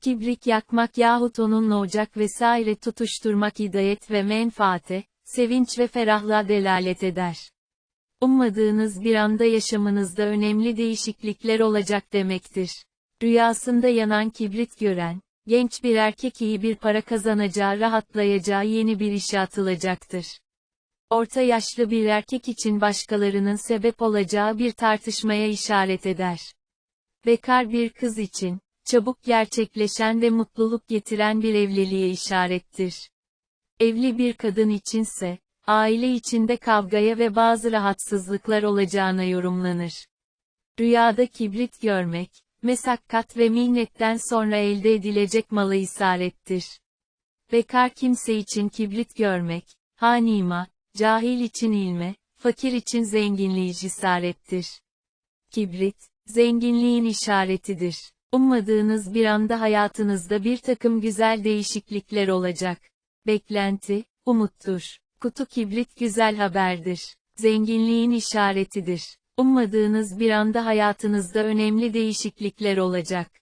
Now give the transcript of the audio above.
Kibrik yakmak yahut onunla ocak vesaire tutuşturmak hidayet ve menfaate, sevinç ve ferahlığa delalet eder. Ummadığınız bir anda yaşamınızda önemli değişiklikler olacak demektir. Rüyasında yanan kibrit gören, genç bir erkek iyi bir para kazanacağı rahatlayacağı yeni bir işe atılacaktır. Orta yaşlı bir erkek için başkalarının sebep olacağı bir tartışmaya işaret eder. Bekar bir kız için, çabuk gerçekleşen ve mutluluk getiren bir evliliğe işarettir. Evli bir kadın içinse, aile içinde kavgaya ve bazı rahatsızlıklar olacağına yorumlanır. Rüyada kibrit görmek, mesakkat ve minnetten sonra elde edilecek malı isarettir. Bekar kimse için kibrit görmek, hanima, cahil için ilme, fakir için zenginliği isarettir. Kibrit, zenginliğin işaretidir. Ummadığınız bir anda hayatınızda bir takım güzel değişiklikler olacak. Beklenti, umuttur. Kutu kibrit güzel haberdir. Zenginliğin işaretidir. Ummadığınız bir anda hayatınızda önemli değişiklikler olacak.